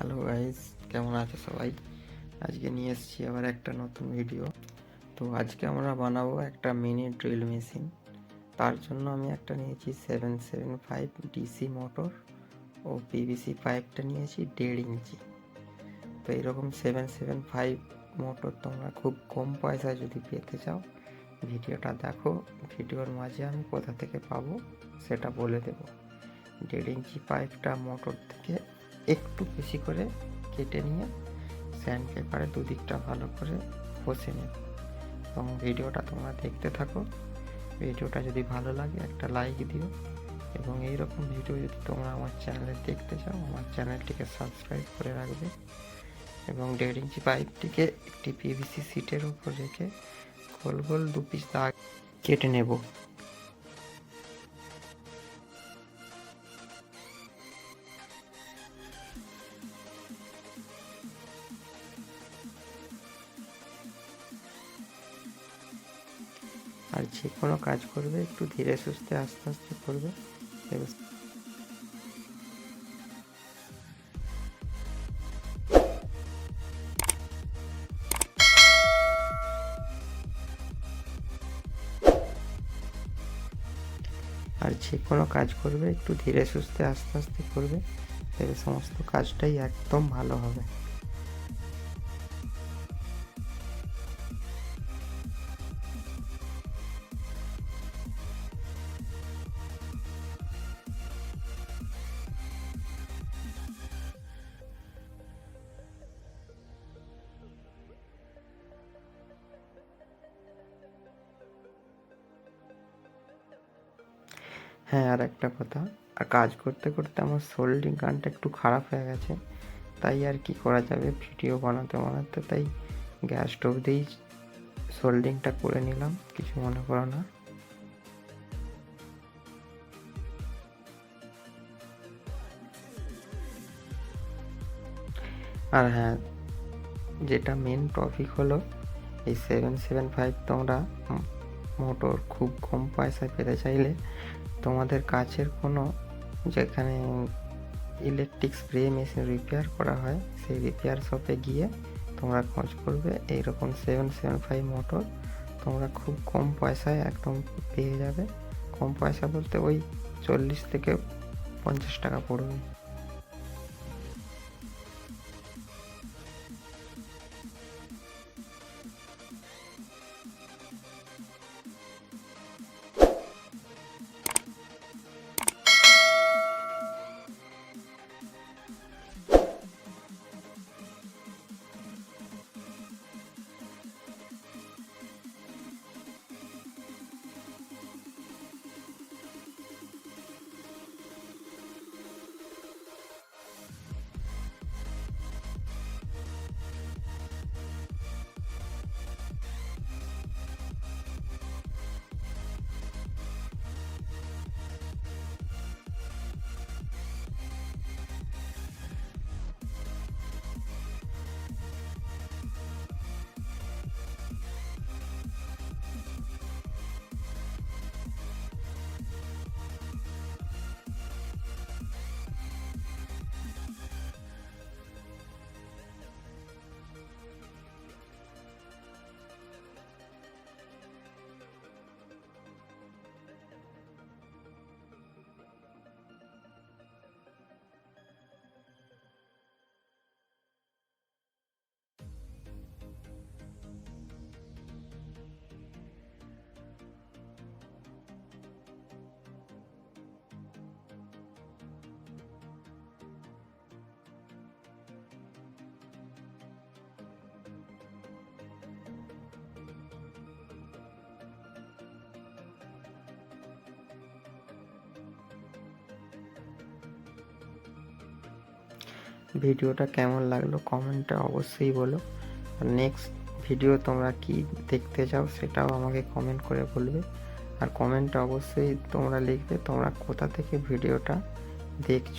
Hello guys কেমন আছো সবাই? আজকে নিয়ে এসেছি আবার একটা নতুন ভিডিও তো আজকে আমরা বানাবো একটা মিনি ড্রিল মেশিন তার জন্য আমি একটা নিয়েছি seven seven five DC motor ও পিভিসি পাইপটা নিয়েছি দেড় ইঞ্চি। তো এরকম সেভেন সেভেন ফাইভ মোটর তোমরা খুব কম পয়সায় যদি পেতে চাও, ভিডিওটা দেখো। ভিডিওর মাঝে আমি কোথা থেকে পাবো সেটা বলে দেবো। দেড় ইঞ্চি পাইপটা মোটর থেকে একটু বেশি করে কেটে নিয়ে স্যান্ড পেপারে দুদিকটা ভালো করে বসে নেব এবং ভিডিওটা তোমরা দেখতে থাকো। ভিডিওটা যদি ভালো লাগে একটা লাইক দিও। এবং এই রকম ভিডিও যদি তোমরা আমার চ্যানেলে দেখতে চাও, আমার চ্যানেলটিকে সাবস্ক্রাইব করে রাখবে। এবং দেড় ইঞ্চি পাইপটিকে একটি পিভিসি সিটের উপর রেখে গোল গোল দু পিস দাগ কেটে নেব। আর যে কোনো কাজ করবে, একটু ধীরে সুস্থে আস্তে আস্তে করবে আর যে কোনো কাজ করবে, একটু ধীরে সুস্থে আস্তে আস্তে করবে দেখবে সমস্ত কাজটাই একদম ভালো হবে। হ্যাঁ আর একটা কথা। আর কাজ করতে করতে আমার সোল্ডিং গানটা একটু খারাপ হয়ে গেছে। তাই আর কি করা যাবে? ভিডিও বানাতে বানাতে তাই গ্যাস স্টোভ দিয়েই সোল্ডিংটা করে নিলাম, কিছু মনে করো না। আর হ্যাঁ যেটা মেন টপিক হলো, এই সেভেন সেভেন ফাইভ তোমরা মোটর খুব কম পয়সায় পেতে চাইলে তোমাদের কাছের কোনো যেখানে ইলেকট্রিক স্প্রে মেশিন রিপেয়ার করা হয়, সেই রিপেয়ার শপে গিয়ে তোমরা খোঁজ করবে। এইরকম সেভেন সেভেন ফাইভ মোটর তোমরা খুব কম পয়সায় একদম পেয়ে যাবে। কম পয়সা বলতে ওই চল্লিশ থেকে পঞ্চাশ টাকা পড়বে। ভিডিওটা কেমন লাগল কমেন্টে অবশ্যই বলো। আর নেক্সট ভিডিও তোমরা কি দেখতে চাও সেটাও আমাকে কমেন্ট করে বলবে। আর কমেন্টে অবশ্যই তোমরা লিখবে তোমরা কোথা থেকে ভিডিওটা দেখছ।